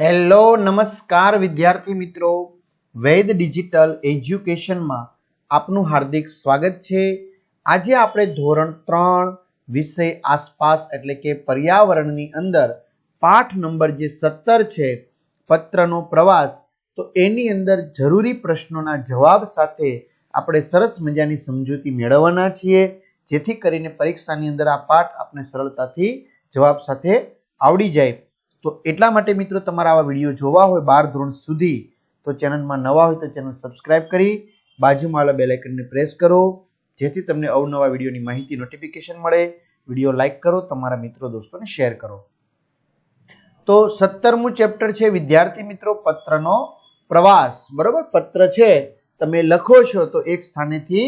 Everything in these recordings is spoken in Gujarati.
હેલો નમસ્કાર વિદ્યાર્થી મિત્રો. વૈદ ડિજિટલ એજ્યુકેશનમાં આપનું હાર્દિક સ્વાગત છે. આજે આપણે ધોરણ ત્રણ વિષય આસપાસ એટલે કે પર્યાવરણની અંદર પાઠ નંબર જે સત્તર છે, પત્રનો પ્રવાસ, તો એની અંદર જરૂરી પ્રશ્નોના જવાબ સાથે આપણે સરસ મજાની સમજૂતી મેળવવાના છીએ. જેથી કરીને પરીક્ષાની અંદર આ પાઠ આપણે સરળતાથી જવાબ સાથે આવડી જાય. તો એટલા માટે મિત્રો તમારા આવા વીડિયો જોવા હોય બાર ધોરણ સુધી, તો ચેનલમાં નવા હોય તો ચેનલ સબસ્ક્રાઇબ કરી, બાજુમાં આવેલા બેલ આઇકનને પ્રેસ કરો, જેથી તમને અવનવા વિડીયોની માહિતી નોટિફિકેશન મળે. વીડિયો લાઇક કરો, તમારા મિત્રો દોસ્તોને શેર કરો. તો સત્તરમું ચેપ્ટર છે વિદ્યાર્થી મિત્રો પત્રનો પ્રવાસ. બરોબર? પત્ર છે. તમે લખો છો તો એક સ્થાનેથી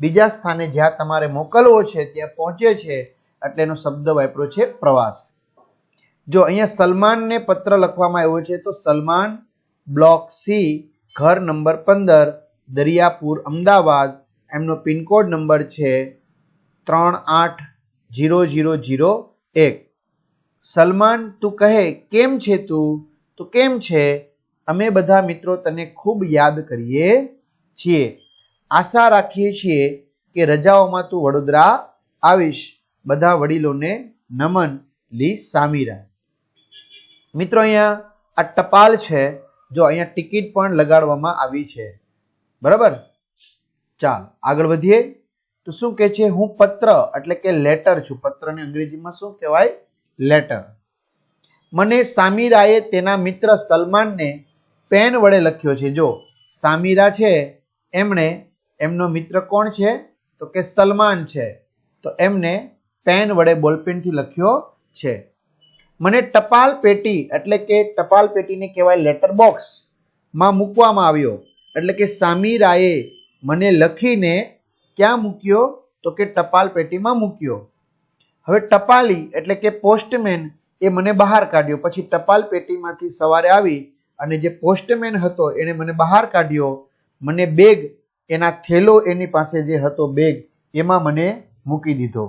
બીજા સ્થાને જ્યાં તમારે મોકલવો છે ત્યાં પહોંચે છે. એટલે એનો શબ્દ વાપરો છે પ્રવાસ. જો અહીંયા સલમાનને પત્ર લખવામાં આવ્યો છે, તો સલમાન બ્લોક સી, ઘર નંબર પંદર, દરિયાપુર, અમદાવાદ. એમનો પિનકોડ નંબર છે ત્રણ આઠ જીરો જીરો જીરો એક. સલમાન, તું કહે, કેમ છે તું? તો કેમ છે? અમે બધા મિત્રો તને ખૂબ યાદ કરીએ છીએ. આશા રાખીએ છીએ કે રજાઓમાં તું વડોદરા આવીશ. બધા વડીલોને નમન. લી સામીરા. મિત્રો અહીંયા આ ટપાલ છે, જો અહીંયા ટિકિટ પણ લગાડવામાં આવી છે. બરાબર? ચાલ, આગળ વધીએ. તો શું કે છે? હું પત્ર, એટલે કે લેટર છું. પત્રને અંગ્રેજીમાં શું કહેવાય? લેટર મને સામીરાએ તેના મિત્ર સલમાનને પેન વડે લખ્યો છે. જો, સામીરા છે, એમણે, એમનો મિત્ર કોણ છે? તો કે સલમાન છે. તો એમને પેન વડે બોલપેનથી લખ્યો છે. મને ટપાલ પેટી, એટલે કે ટપાલ પેટીને કહેવાય લેટર બોક્સમાં મૂકવામાં આવ્યો. એટલે કે સામીરાએ મને લખીને ક્યાં મૂક્યો? તો કે ટપાલ પેટીમાં મૂક્યો. હવે ટપાલી, એટલે કે પોસ્ટમેન એ મને બહાર કાઢ્યો. પછી ટપાલ પેટીમાંથી સવારે આવી અને જે પોસ્ટમેન હતો એણે મને બહાર કાઢ્યો. મને બેગ એના થેલો એની પાસે જે હતો બેગ એમાં મને મૂકી દીધો.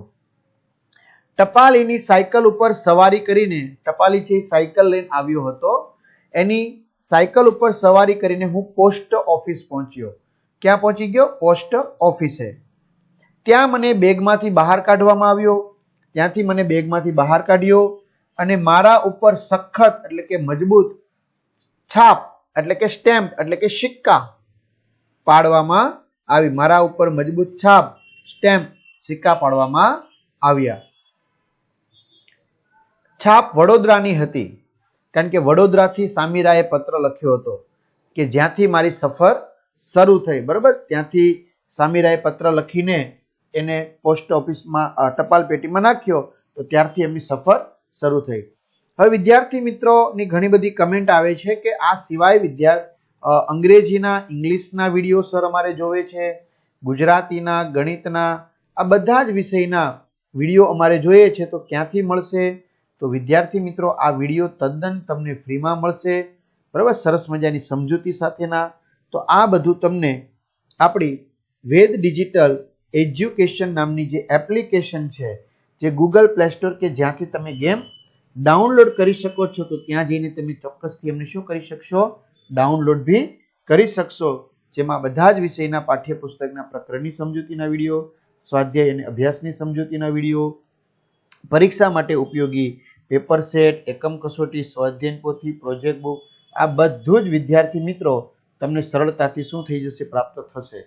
ટપાલીની સાયકલ ઉપર સવારી કરીને, ટપાલી છે સાયકલ લઈને આવ્યો હતો, એની સાયકલ ઉપર સવારી કરીને હું પોસ્ટ ઓફિસ પહોંચ્યો. ક્યાં પહોંચી ગયો? પોસ્ટ ઓફિસે. ત્યાં મને બેગમાંથી બહાર કાઢવામાં આવ્યો. ત્યાંથી મને બેગમાંથી બહાર કાઢ્યો અને મારા ઉપર સખત એટલે કે મજબૂત છાપ એટલે કે સ્ટેમ્પ એટલે કે સિક્કા પાડવામાં આવી. મારા ઉપર મજબૂત છાપ, સ્ટેમ્પ, સિક્કા પાડવામાં આવ્યા. છાપ વડોદરાની હતી. કારણ કે વડોદરાથી સામીરાએ પત્ર લખ્યો હતો કે જ્યાંથી મારી સફર શરૂ થઈ. બરાબર? ત્યાંથી સામીરાએ પત્ર લખીને એને પોસ્ટ ઓફિસમાં ટપાલ પેટીમાં નાખ્યો તો ત્યારથી એમની સફર શરૂ થઈ. હવે વિદ્યાર્થી મિત્રોની ઘણી બધી કમેન્ટ આવે છે કે આ સિવાય વિદ્યા અંગ્રેજીના, ઇંગ્લિશના વીડિયો સર અમારે જોવે છે, ગુજરાતીના, ગણિતના, આ બધા જ વિષયના વીડિયો અમારે જોઈએ છે તો ક્યાંથી મળશે? તો વિદ્યાર્થી મિત્રો, આ વીડિયો તદ્દન તમને ફ્રીમાં મળશે. બરાબર? સરસ મજાની સમજૂતી સાથેના. તો આ બધું તમને આપણી વેદ ડિજિટલ એજ્યુકેશન નામની જે એપ્લિકેશન છે, જે ગૂગલ પ્લે સ્ટોર કે જ્યાંથી તમે ગેમ ડાઉનલોડ કરી શકો છો, તો ત્યાં જઈને તમે ચોક્કસથી એમને શું કરી શકશો? ડાઉનલોડ બી કરી શકશો. જેમાં બધા જ વિષયના પાઠ્યપુસ્તકના પ્રકરણની સમજૂતીના વીડિયો, સ્વાધ્યાય અને અભ્યાસની સમજૂતીના વીડિયો, પરીક્ષા માટે ઉપયોગી પેપર સેટ, એકમ કસોટી, સ્વાધ્યન પોથી, પ્રોજેક્ટ બુક, આ બધું જ વિદ્યાર્થી મિત્રો તમને સરળતાથી શું થઈ જશે પ્રાપ્ત થશે.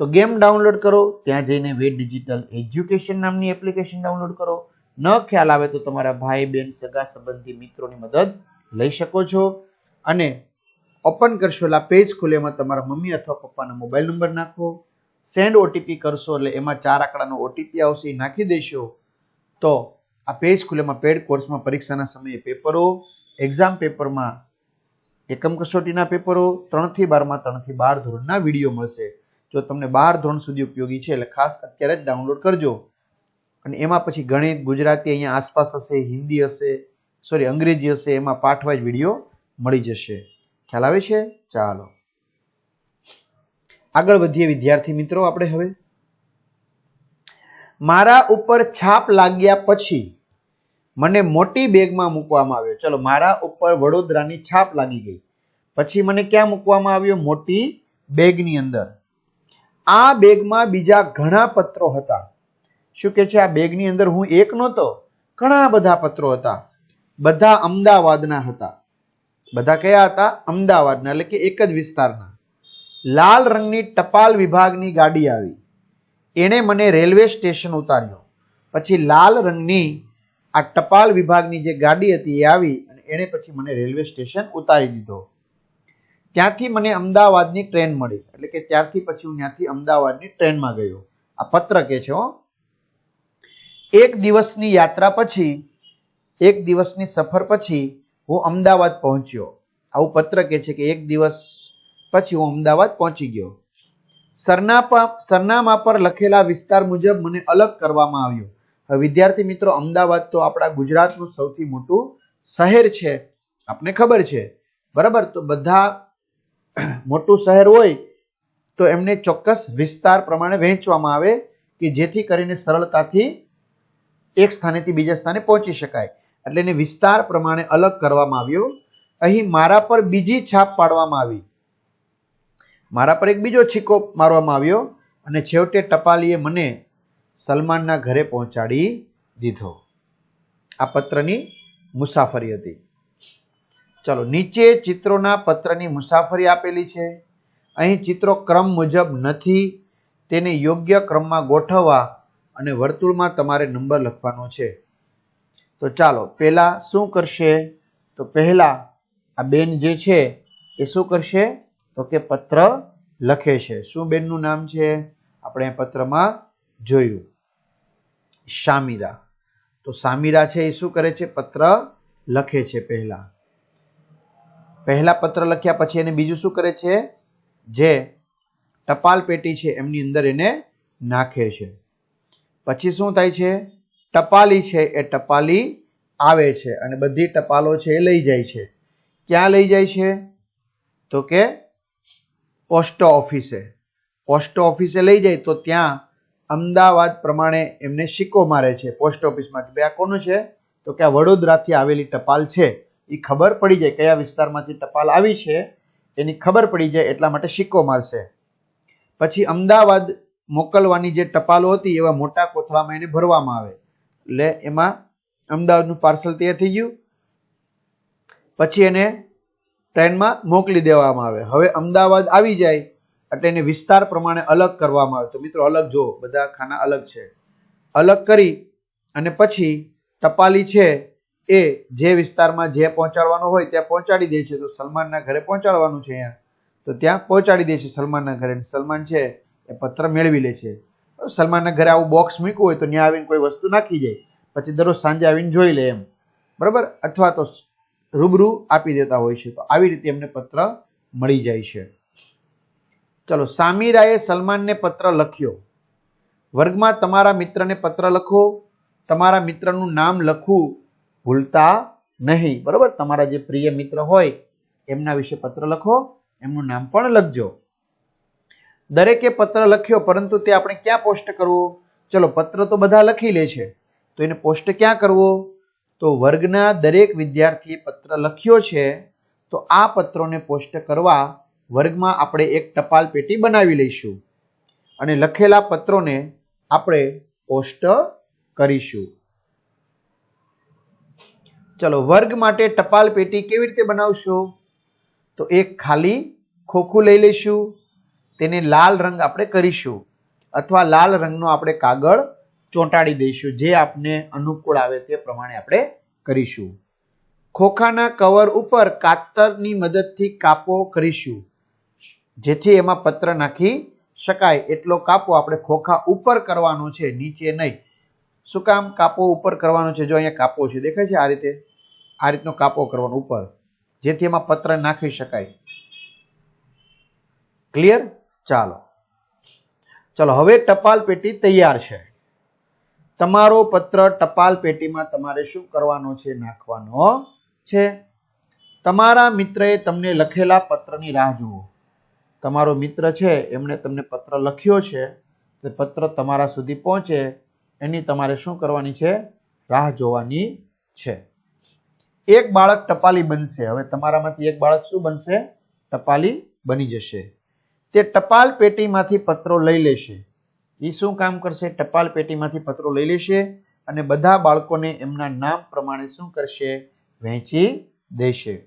તો ગેમ ડાઉનલોડ કરો, ત્યાં જઈને વેદ ડિજિટલ એજ્યુકેશન નામની એપ્લિકેશન ડાઉનલોડ કરો. ન ખ્યાલ આવે તો તમારા ભાઈ બહેન સગા, સંબંધી મિત્રોની મદદ લઈ શકો છો. અને ઓપન કરશો એટલે પેજ ખુલે, એમાં તમારા મમ્મી અથવા પપ્પાનો મોબાઈલ નંબર નાખો. સેન્ડ ઓટીપી કરશો એટલે એમાં ચાર આંકડાનો ઓટીપી આવશે, એ નાખી દેશો. તો આ પેજ ખુલેમાં પેડ કોર્સમાં પરીક્ષાના સમયે પેપરો એક્ઝામ પેપરમાં એકમ કસોટીના પેપરો, ત્રણથી બારમાં, ત્રણથી બાર ધોરણના વીડિયો મળશે. જો તમને બાર ધોરણ સુધી ઉપયોગી છે, એટલે ખાસ અત્યારે જ ડાઉનલોડ કરજો. અને એમાં પછી ગણિત, ગુજરાતી અહીંયા આસપાસ હશે, હિન્દી હશે, સોરી, અંગ્રેજી હશે, એમાં પાઠવાઇઝ વીડિયો મળી જશે. ખ્યાલ આવે છે? ચાલો. આગળ વધીએ વિદ્યાર્થી મિત્રો આપણે હવે. મારા ઉપર છાપ લાગ્યા પછી મને મોટી બેગમાં મૂકવામાં આવ્યો. ચલો, મારા ઉપર વડોદરાની છાપ લાગી ગઈ. પછી મને ક્યાં મૂકવામાં આવ્યો? મોટી બેગની અંદર. આ બેગમાં બીજા ઘણા પત્રો હતા. શું કે છે? આ બેગની અંદર હું એક નહોતો, ઘણા બધા પત્રો હતા. બધા અમદાવાદના હતા. બધા કયા હતા? અમદાવાદના, એટલે કે એક જ વિસ્તારના. લાલ રંગની ટપાલ વિભાગની ગાડી આવી. એણે મને રેલવે સ્ટેશન ઉતાર્યો. પછી લાલ રંગની આ ટપાલ વિભાગની જે ગાડી હતી એ આવી અને એણે પછી મને રેલવે સ્ટેશન ઉતારી દીધો. ત્યાંથી મને અમદાવાદની ટ્રેન મળી. એટલે કે ત્યારથી પછી હું ત્યાંથી અમદાવાદની ટ્રેનમાં ગયો. આ પત્ર કે છે હો. એક દિવસની યાત્રા પછી, એક દિવસની સફર પછી હું અમદાવાદ પહોંચ્યો. આવું પત્ર કે છે કે એક દિવસ પછી હું અમદાવાદ પહોંચી ગયો. સરનામા સરનામા પર લખેલા વિસ્તાર મુજબ મને અલગ કરવામાં આવ્યો. હવે વિદ્યાર્થી મિત્રો, અમદાવાદ તો આપણા ગુજરાતનું સૌથી મોટું શહેર છે. આપને ખબર છે. બરાબર? તો બધા મોટું શહેર હોય તો એમને ચોક્કસ વિસ્તાર પ્રમાણે વહેંચવામાં આવે કે જેથી કરીને સરળતાથી એક સ્થાનેથી બીજા સ્થાને પહોંચી શકાય. એટલે એને વિસ્તાર પ્રમાણે અલગ કરવામાં આવ્યો. અહીં મારા પર બીજી છાપ પાડવામાં આવી. મારા પર એક બીજો છીકો મારવામાં આવ્યો અને છેવટે ટપાલીએ મને સલમાનના ઘરે પહોંચાડી દીધો. આ પત્રની મુસાફરી હતી. ચલો, નીચે ચિત્રોના પત્રની મુસાફરી આપેલી છે. અહીં ચિત્રો ક્રમ મુજબ નથી. તેને યોગ્ય ક્રમમાં ગોઠવવા અને વર્તુળમાં તમારે નંબર લખવાનો છે. તો ચાલો, પહેલાં શું કરશે? તો પહેલાં આ બેન જે છે એ શું કરશે? તો કે પત્ર લખે છે. શું બેનનું નામ છે? આપણે પત્રમાં જોયું. શામીરા તો સામીરા છે એ શું કરે છે? પત્ર લખે છે પહેલા. પહેલા પત્ર લખ્યા પછી એને બીજું શું કરે છે? જે ટપાલ પેટી છે એમની અંદર એને નાખે છે. પછી શું થાય છે? ટપાલી છે એ ટપાલી આવે છે અને બધી ટપાલો છે એ લઈ જાય છે. ક્યાં લઈ જાય છે? તો કે પોસ્ટ ઓફિસે. પોસ્ટ ઓફિસે લઈ જાય તો ત્યાં અમદાવાદ પ્રમાણે એમને સિક્કો મારે છે પોસ્ટ ઓફિસમાં કે ભાઈ, આ કોનું છે? તો કે આ વડોદરાથી આવેલી ટપાલ છે. એ ખબર પડી જાય કયા વિસ્તારમાંથી ટપાલ આવી છે. એની ખબર પડી જાય એટલા માટે સિક્કો મારશે. પછી અમદાવાદ મોકલવાની જે ટપાલો હતી એવા મોટા કોથળામાં એને ભરવામાં આવે. એટલે એમાં અમદાવાદનું પાર્સલ તૈયાર થઈ ગયું. પછી એને ટ્રેનમાં મોકલી દેવામાં આવે. હવે અમદાવાદ આવી જાય એટલે એને વિસ્તાર પ્રમાણે અલગ કરવામાં આવે. તો મિત્રો અલગ જો બધા ખાના અલગ છે. અલગ કરી અને પછી ટપાલી છે એ જે વિસ્તારમાં જે પહોંચાડવાનો હોય ત્યાં પહોંચાડી દે છે. તો સલમાનના ઘરે પહોંચાડવાનું છે અહીંયા. તો ત્યાં પહોંચાડી દે છે સલમાનના ઘરે. સલમાન છે એ પત્ર મેળવી લે છે. સલમાનના ઘરે આવું બોક્સ મૂક્યું હોય તો ત્યાં આવીને કોઈ વસ્તુ નાખી જાય પછી દરરોજ સાંજે આવીને જોઈ લે એમ. બરાબર? અથવા તો રૂબરૂ આપી દેતા હોય છે, તો આવી રીતે એમને પત્ર મળી જાય છે. ચલો, સામીરાએ સલમાનને પત્ર લખ્યો. વર્ગમાં તમારા મિત્રને પત્ર લખો, તમારા મિત્રનું નામ લખવું ભૂલતા નહીં, બરાબર? તમારા જે પ્રિય મિત્ર હોય, એમના વિશે પત્ર લખો, એમનું નામ પણ લખજો. દરેકે પત્ર લખ્યો, પરંતુ તે આપણે ક્યાં પોસ્ટ કરવો? ચલો, પત્ર તો બધા લખી લે છે, તો એને પોસ્ટ ક્યાં કરવો? તો વર્ગના દરેક વિદ્યાર્થીએ પત્ર લખ્યો છે, તો આ પત્રોને પોસ્ટ કરવા વર્ગમાં આપણે એક ટપાલ પેટી બનાવી લઈશું. અને લખેલા પત્રોને આપણે પોસ્ટ કરીશું. ચલો, વર્ગ માટે ટપાલ પેટી કેવી રીતે બનાવશો? તો એક ખાલી ખોખું લઈ લઈશું, તેને લાલ રંગ આપણે કરીશું, અથવા લાલ રંગનો આપણે કાગળ ચોંટાડી દઈશું. જે આપને અનુકૂળ આવે તે પ્રમાણે આપણે કરીશું. ખોખાના કવર ઉપર કાતરની મદદથી કાપો કરીશું. જેથી એમાં પત્ર નાખી શકાય. એટલો કાપો આપણે ખોખા ઉપર કરવાનો છે, નીચે નહીં. શું કામ? કાપો ઉપર કરવાનો છે? જો અહીંયા કાપો છે, દેખાય છે આ રીતે? આ રીતનો કાપો કરવાનો ઉપર. જેથી એમાં પત્ર નાખી શકાય. ક્લિયર? ચાલો. ચલો, હવે ટપાલ પેટી તૈયાર છે. તમારો પત્ર ટપાલ પેટીમાં તમારે શું કરવાનો છે, નાખવાનો છે? તમારા મિત્રએ તમને લખેલા પત્રની રાહ જુઓ. તમારો મિત્ર છે, એમણે તમને પત્ર લખ્યો છે, તે પત્ર તમારા સુધી પહોંચે, એની તમારે શું કરવાની છે? રાહ જોવાની છે. એક બાળક ટપાલી બનશે. હવે તમારામાંથી એક બાળક શું બનશે? ટપાલી બની જશે. તે ટપાલ પેટીમાંથી પત્રો લઈ લેશે. એ શું કામ કરશે? ટપાલ પેટીમાંથી પત્રો લઈ લેશે અને બધા બાળકોને એમના નામ પ્રમાણે શું કરશે? વહેંચી દેશે.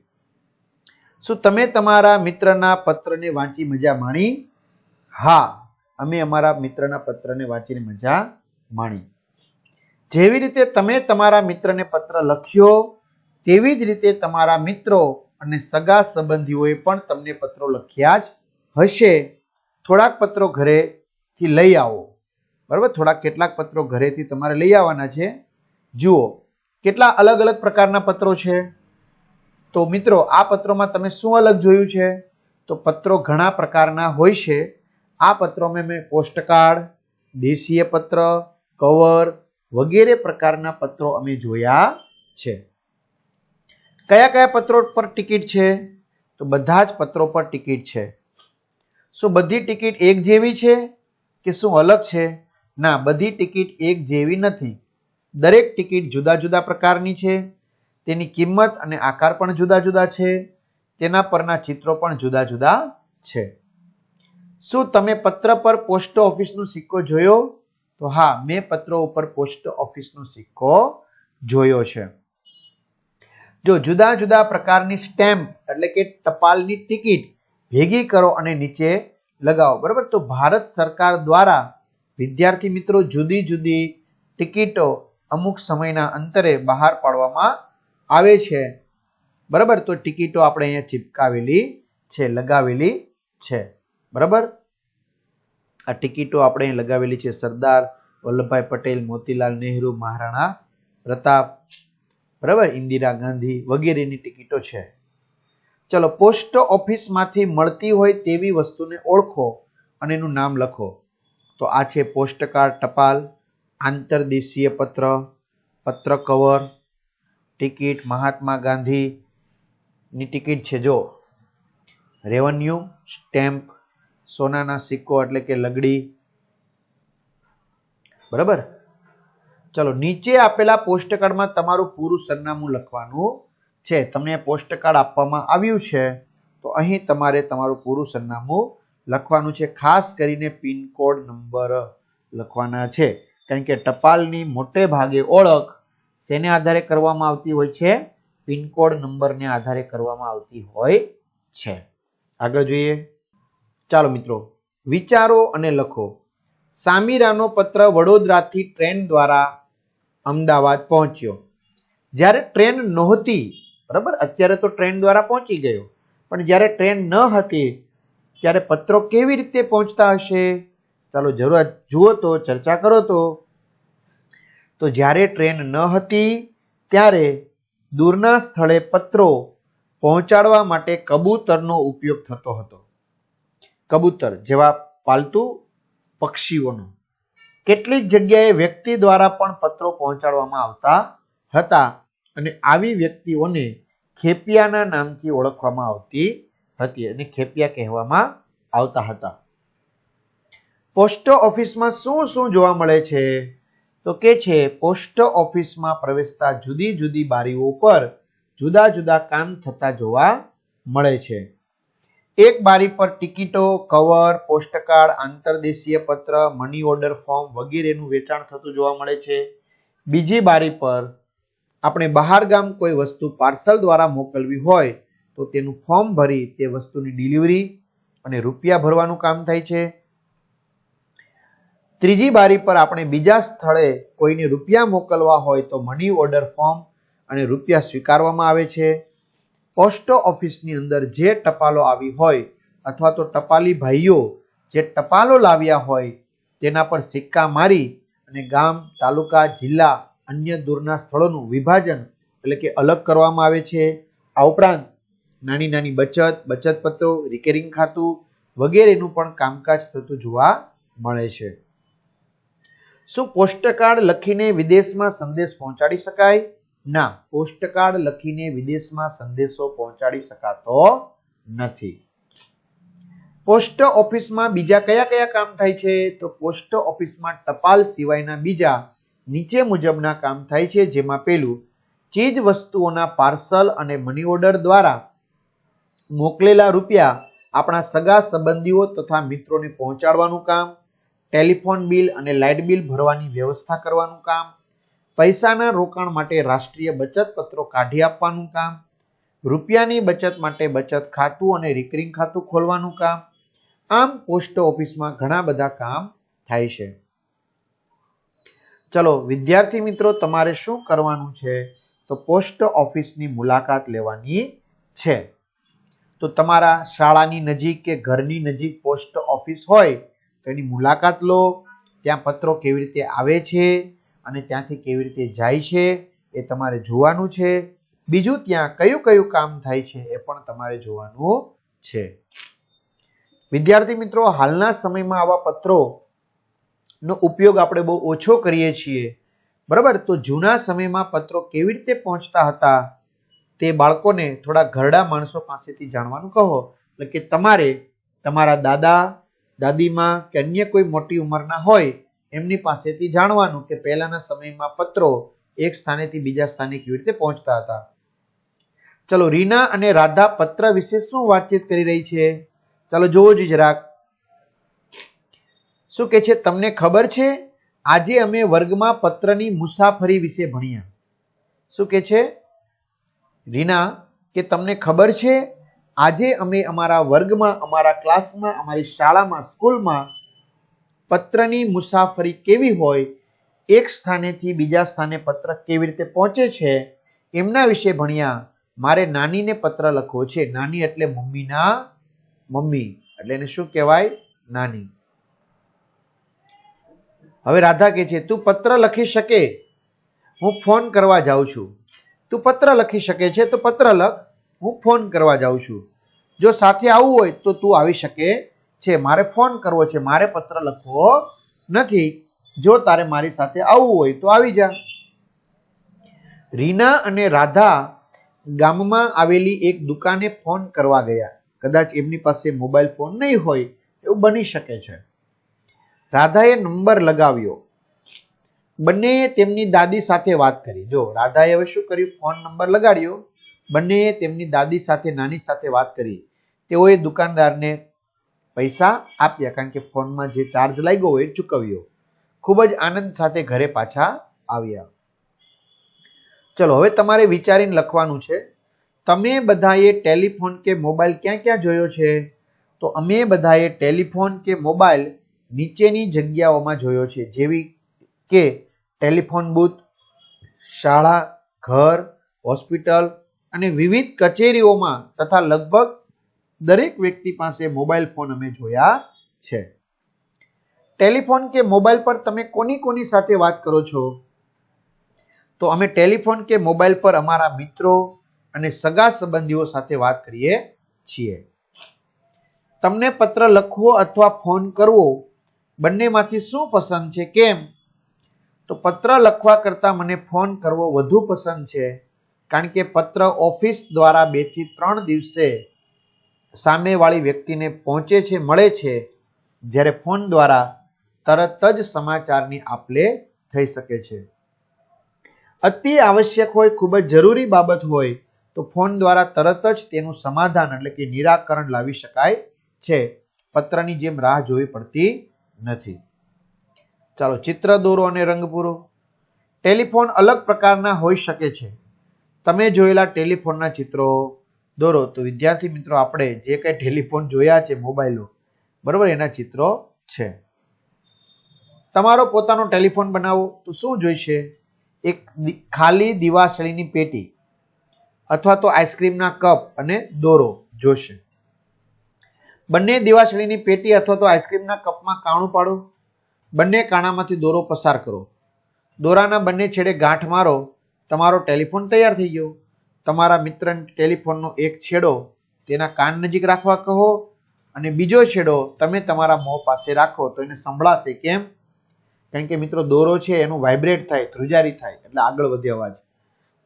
શું તમે તમારા મિત્રના પત્રને વાંચી મજા માણી? હા, અમે અમારા મિત્રના પત્રને વાંચીને મજા માણી. જેવી રીતે તમે તમારા મિત્રને પત્ર લખ્યો, તેવી જ રીતે તમારા મિત્રો અને સગા સંબંધીઓએ પણ તમને પત્રો લખ્યા જ હશે. થોડાક પત્રો ઘરેથી લઈ આવો. બરાબર? થોડા કેટલાક પત્રો ઘરેથી તમારે લઈ આવવાના છે. જુઓ, કેટલા અલગ અલગ પ્રકારના પત્રો છે? તો મિત્રો, આ પત્રોમાં તમે શું અલગ જોયું છે? તો પત્રો ઘણા પ્રકારના હોય છે. આ પત્રોમાં મેં પોસ્ટકાર્ડ દેશીય પત્ર, કવર વગેરે પ્રકારના પત્રો અમે જોયા છે. કયા કયા પત્રો પર ટિકિટ છે? તો બધા જ પત્રો પર ટિકિટ છે. શું બધી ટિકિટ એક જેવી છે? કે શું અલગ છે? ના, બધી ટિકિટ એક જેવી નથી. દરેક ટિકિટ જુદા જુદા પ્રકારની છે. તેની કિંમત અને આકાર પણ જુદા જુદા છે. તેના પરના ચિત્રો પણ જુદા જુદા છે. શું તમે પત્ર પર પોસ્ટ ઓફિસનો સિક્કો જોયો? તો હા, મેં પત્રો ઉપર પોસ્ટ ઓફિસનો સિક્કો જોયો છે. જો જુદા જુદા પ્રકારની સ્ટેમ્પ, એટલે કે ટપાલની ટિકિટ, ભેગી કરો અને નીચે લગાવો. બરાબર? તો ભારત સરકાર દ્વારા વિદ્યાર્થી મિત્રો જુદી જુદી ટિકિટો અમુક સમયના અંતરે બહાર પાડવામાં આવે છે. બરાબર? તો ટિકિટો આપણે અહીંયા ચિપકાવેલી છે, લગાવેલી છે. બરાબર? આ ટિકિટો આપણે અહીં લગાવેલી છે સરદાર વલ્લભભાઈ પટેલ, મોતીલાલ નહેરુ, મહારાણા પ્રતાપ. બરાબર? ઇન્દિરા ગાંધી વગેરેની ટિકિટો છે. ચલો પોસ્ટ ઓફિસમાંથી મળતી હોય તેવી વસ્તુને ઓળખો અને એનું નામ લખો. તો આ છે પોસ્ટકાર્ડ ટપાલ, આંતરદેશીય પત્ર પત્ર કવર, ટિકિટ, મહાત્મા ગાંધીની ટિકિટ છે. જો રેવન્યુ સ્ટેમ્પ, સોનાના સિક્કો એટલે કે લગડી. બરાબર? ચલો નીચે આપેલા પોસ્ટકાર્ડમાં તમારું પૂરું સરનામું લખવાનું છે, તમને પોસ્ટકાર્ડ આપવામાં આવ્યું છે, તો અહીં તમારે તમારું પૂરું સરનામું લખવાનું છે. ખાસ કરીને પિનકોડ નંબર લખવાના છે. કારણ કે ટપાલની મોટે ભાગે ઓળખ શેને આધારે કરવામાં આવતી હોય છે? પિનકોડ નંબરને આધારે કરવામાં આવતી હોય છે. આગળ જોઈએ. ચાલો મિત્રો, વિચારો અને લખો. સામીરાનો પત્ર વડોદરાથી ટ્રેન દ્વારા અમદાવાદ પહોંચ્યો. જ્યારે ટ્રેન નહોતી બરાબર? અત્યારે તો ટ્રેન દ્વારા પહોંચી ગયો. પણ જ્યારે ટ્રેન ન હતી, ત્યારે પત્રો કેવી રીતે પહોંચતા હશે? ચાલો જરૂર જુઓ તો, ચર્ચા કરો તો. તો જ્યારે ટ્રેન ન હતી, ત્યારે દૂરના સ્થળે પત્રો પહોંચાડવા માટે કબૂતરનો ઉપયોગ થતો હતો. કબૂતર જેવા પાલતુ પક્ષીઓનો. કેટલીક જગ્યાએ વ્યક્તિ દ્વારા પણ પત્રો પહોંચાડવામાં આવતા હતા. અને આવી વ્યક્તિઓને ખેપિયાના નામથી ઓળખવામાં આવતી હતી અને ખેપિયા કહેવામાં આવતા હતા. પોસ્ટ ઓફિસમાં શું શું જોવા મળે છે? તો કે છે, પોસ્ટ ઓફિસમાં પ્રવેશતા જુદી જુદી બારીઓ પર જુદા જુદા કામ થતા જોવા મળે છે. એક બારી પર ટિકિટો, કવર, પોસ્ટકાર્ડ, આંતરદેશીય પત્ર, મની ઓર્ડર ફોર્મ વગેરેનું વેચાણ થતું જોવા મળે છે. બીજી બારી પર આપણે બહાર ગામ કોઈ વસ્તુ પાર્સલ દ્વારા મોકલવી હોય, તો તેનું ફોર્મ ભરી તે વસ્તુની ડિલિવરી અને રૂપિયા ભરવાનું કામ થાય છે. ત્રીજી બારી પર આપણે બીજા સ્થળે કોઈને રૂપિયા મોકલવા હોય તો મની ઓર્ડર ફોર્મ અને રૂપિયા સ્વીકારવામાં આવે છે. પોસ્ટ ઓફિસની અંદર જે ટપાલો આવી હોય અથવા તો ટપાલી ભાઈઓ જે ટપાલો લાવ્યા હોય, તેના પર સિક્કા મારી અને ગામ, તાલુકા, જિલ્લા અન્ય દૂરના સ્થળોનું વિભાજન એટલે કે અલગ કરવામાં આવે છે. આ ઉપરાંત નાની નાની બચત બચત પત્રો રિકેરિંગ ખાતું વગેરેનું પણ કામકાજ થતું જોવા મળે છે. શું પોસ્ટકાર્ડ લખીને વિદેશમાં સંદેશ પહોંચાડી શકાય? ના, પોસ્ટકાર્ડ લખીને વિદેશમાં સંદેશો પહોંચાડી શકાતો નથી. પોસ્ટ ઓફિસમાં બીજા કયા કયા કામ થાય છે? તો પોસ્ટ ઓફિસમાં ટપાલ સિવાયના બીજા નીચે મુજબના કામ થાય છે, જેમાં પેલું ચીજ વસ્તુઓના પાર્સલ અને મની ઓર્ડર દ્વારા મોકલેલા રૂપિયા આપણા સગા સંબંધીઓ તથા મિત્રોને પહોંચાડવાનું કામ, ટેલિફોન બિલ અને લાઇટ બિલ ભરવાની વ્યવસ્થા કરવાનું કામ, પૈસાના રોકાણ માટે રાષ્ટ્રીય બચત પત્રો કાઢી આપવાનું કામ, રૂપિયાની બચત માટે બચત ખાતું અને રિકરિંગ ખાતું ખોલવાનું કામ, આમ પોસ્ટ ઓફિસમાં ઘણા બધા કામ થાય છે. ચલો, વિદ્યાર્થી મિત્રો, તમારે શું કરવાનું છે? તો પોસ્ટ ઓફિસની મુલાકાત લેવાની છે. તો તમારા શાળાની નજીક કે ઘરની નજીક પોસ્ટ ઓફિસ હોય, તો એની મુલાકાત લો. ત્યાં પત્રો કેવી રીતે આવે છે અને ત્યાંથી કેવી રીતે જાય છે એ તમારે જોવાનું છે. બીજું, ત્યાં કયું કયું કામ થાય છે એ પણ તમારે જોવાનું છે. વિદ્યાર્થી મિત્રો, હાલના સમયમાં આવા પત્રો નો ઉપયોગ આપણે બહુ ઓછો કરીએ છીએ. બરાબર? તો જૂના સમયમાં પત્રો કેવી રીતે પહોંચતા હતા તે બાળકોને થોડા ઘરડા માણસો પાસેથી જાણવાનું કહો. એટલે કે તમારે, તમારા દાદા, દાદીમાં કે અન્ય કોઈ મોટી ઉંમરના હોય એમની પાસેથી જાણવાનું કે પહેલાના સમયમાં પત્રો એક સ્થાનેથી બીજા સ્થાને કેવી રીતે પહોંચતા હતા. ચલો, રીના અને રાધા પત્ર વિશે શું વાતચીત કરી રહી છે? ચાલો, જોવો જોઈએ જરાક. શું કે છે? તમને ખબર છે? આજે અમે વર્ગમાં પત્રની મુસાફરી વિશે ભણ્યા શું કે છે? રીના, કે તમને ખબર છે? આજે અમે અમારા વર્ગમાં, અમારા ક્લાસમાં, અમારી શાળામાં, સ્કૂલમાં પત્રની મુસાફરી કેવી હોય, એક સ્થાનેથી બીજા સ્થાને પત્ર કેવી રીતે પહોંચે છે, એમના વિશે ભણ્યા. મારે નાનીને પત્ર લખવો છે. નાની એટલે મમ્મીના મમ્મી. એટલે એને શું કહેવાય? નાની. હવે રાધા કહે છે, તું પત્ર લખી શકે? હું ફોન કરવા જાઉં છું. તું પત્ર લખી શકે છે? તો પત્ર લખ. હું ફોન કરવા જાઉં છું. જો સાથે આવવું હોય, તો તું આવી શકે છે. મારે ફોન કરવો છે. મારે પત્ર લખવો નથી. જો તારે મારી સાથે આવવું હોય, તો આવી જા. રીના અને રાધા ગામમાં આવેલી એક દુકાને ફોન કરવા ગયા. કદાચ એમની પાસે મોબાઈલ ફોન નહીં હોય, એવું બની શકે છે. રાધાએ નંબર લગાવ્યો. બંનેએ તેમની દાદી સાથે વાત કરી. જો, રાધાએ હવે શું કર્યું? ફોન નંબર લગાડ્યો. બંનેએ તેમની દાદી સાથે, નાની સાથે વાત કરી. તેઓએ દુકાનદારને પૈસા આપ્યા કારણ કે ફોનમાં જે ચાર્જ લાગ્યો હોય ચૂકવ્યો. ખૂબ જ આનંદ સાથે ઘરે પાછા આવ્યા. ચલો, હવે તમારે વિચારીને લખવાનું છે, તમે બધાએ ટેલિફોન કે મોબાઈલ ક્યાં ક્યાં જોયો છે? તો અમે બધાએ ટેલિફોન કે મોબાઈલ નીચેની જગ્યાઓમાં જોયો છે, જેવી કે ટેલિફોન બૂથ, શાળા, ઘર, હોસ્પિટલ અને વિવિધ કચેરીઓમાં તથા લગભગ દરેક વ્યક્તિ પાસે મોબાઈલ ફોન અમે જોયા છે. ટેલિફોન કે મોબાઈલ પર તમે કોની કોની સાથે વાત કરો છો? તો અમે ટેલિફોન કે મોબાઈલ પર અમારા મિત્રો અને સગા સંબંધીઓ સાથે વાત કરીએ છીએ. તમને પત્ર લખવો અથવા ફોન કરવો બંનેમાંથી શું પસંદ છે, કેમ? તો પત્ર લખવા કરતાં મને ફોન કરવો વધુ પસંદ છે, કારણ કે પત્ર ઓફિસ દ્વારા બેથી ત્રણ દિવસે સામેવાળી વ્યક્તિને પહોંચે છે, મળે છે, જ્યારે ફોન દ્વારા તરત જ સમાચારની આપલે થઈ શકે છે. અતિ આવશ્યક હોય, ખૂબ જ જરૂરી બાબત હોય, તો ફોન દ્વારા તરત જ તેનું સમાધાન એટલે કે નિરાકરણ લાવી શકાય છે. પત્રની જેમ રાહ જોવી પડતી નથી. ચાલો, ચિત્ર દોરો અને રંગ પૂરો. ટેલિફોન અલગ પ્રકારના હોઈ શકે છે. તમે જોયેલા ટેલિફોનના ચિત્રો દોરો. તો વિદ્યાર્થી મિત્રો, આપણે જે કંઈ ટેલિફોન જોયા છે મોબાઈલો, બરોબર, એના ચિત્રો છે. તમારો પોતાનો ટેલિફોન બનાવો. તો શું જોઈશે? એક ખાલી દિવાસળીની પેટી અથવા તો આઈસ્ક્રીમના કપ અને દોરો જોશે. બંને દિવાસળીની પેટી અથવા તો આઈસ્ક્રીમના કપમાં કાણું પાડો. બંને કાણામાંથી દોરો પસાર કરો. દોરાના બંને છેડે ગાંઠ મારો. તમારો ટેલિફોન તૈયાર થઈ ગયો. તમારા મિત્ર ટેલિફોનનો એક છેડો તેના કાન નજીક રાખવા કહો અને બીજો છેડો તમે તમારા મોં પાસે રાખો તો એને સંભળાશે. કેમ? કારણ કે મિત્રો, દોરો છે એનું વાઇબ્રેટ થાય, ધ્રુજારી થાય, એટલે આગળ વધે અવાજ.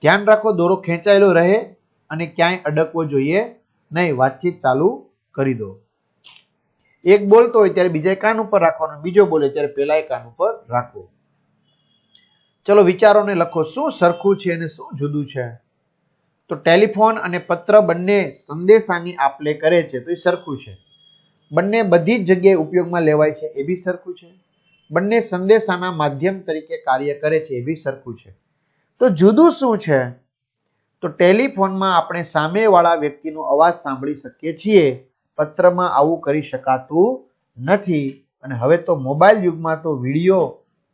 ધ્યાન રાખો, દોરો ખેંચાયેલો રહે અને ક્યાંય અડકવો જોઈએ નહીં. વાતચીત ચાલુ કરી દો. એક બોલતો હોય ત્યારે બીજા કાન ઉપર રાખવાનો, બીજો બોલે ત્યારે પેલા કાન ઉપર રાખવો. ચલો વિચારોને લખો, શું સરખું છે અને શું જુદું છે? તો ટેલિફોન અને પત્ર બંને સંદેશાની આપલે કરે છે, તો એ સરખું છે. બંને બધી જ જગ્યાએ ઉપયોગમાં લેવાય છે, એ બી સરખું છે. બંને સંદેશાના માધ્યમ તરીકે કાર્ય કરે છે, એ બી સરખું છે. તો જુદું શું છે? તો ટેલિફોનમાં આપણે સામેવાળા વ્યક્તિનો અવાજ સાંભળી શકીએ છીએ. પત્રમાં આવું કરી શકાતું નથી. અને હવે તો મોબાઈલ યુગમાં તો વીડિયો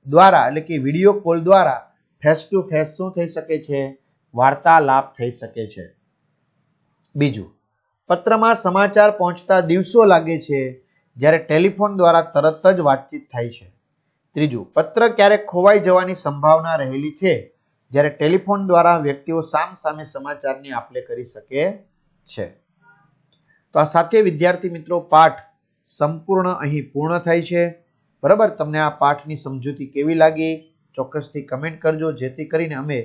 દ્વારા, એટલે કે વીડિયો કોલ દ્વારા ફેસ ટુ ફેસ શું થઈ શકે છે? વાર્તાલાપ થઈ શકે છે. બીજું, પત્રમાં સમાચાર પહોંચતા દિવસો લાગે છે જ્યારે ટેલિફોન દ્વારા તરત જ વાતચીત થાય છે. ત્રીજું, પત્ર ક્યારેક ખોવાઈ જવાની સંભાવના રહેલી છે જ્યારે ટેલિફોન દ્વારા વ્યક્તિઓ સામ સામે સમાચારની આપલે કરી શકે છે. તો આ સાથે વિદ્યાર્થી મિત્રો પાઠ સંપૂર્ણ અહીં પૂર્ણ થાય છે. બરાબર? તમને આ પાઠની સમજૂતી કેવી લાગી? ચોક્કસથી કમેન્ટ કરજો, જેથી કરીને અમે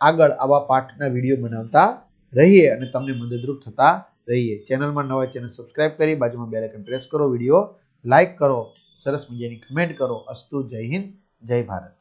આગળ આવા પાઠના વીડિયો બનાવતા રહીએ અને તમને મદદરૂપ થતા રહીએ. ચેનલમાં નવા ચેનલ સબસ્ક્રાઇબ કરી, બાજુમાં બેલ આઇકન પ્રેસ કરો, વીડિયો લાઇક કરો, સરસ મજાની કમેન્ટ કરો. અસ્તુ જય હિન્દ, જય ભારત.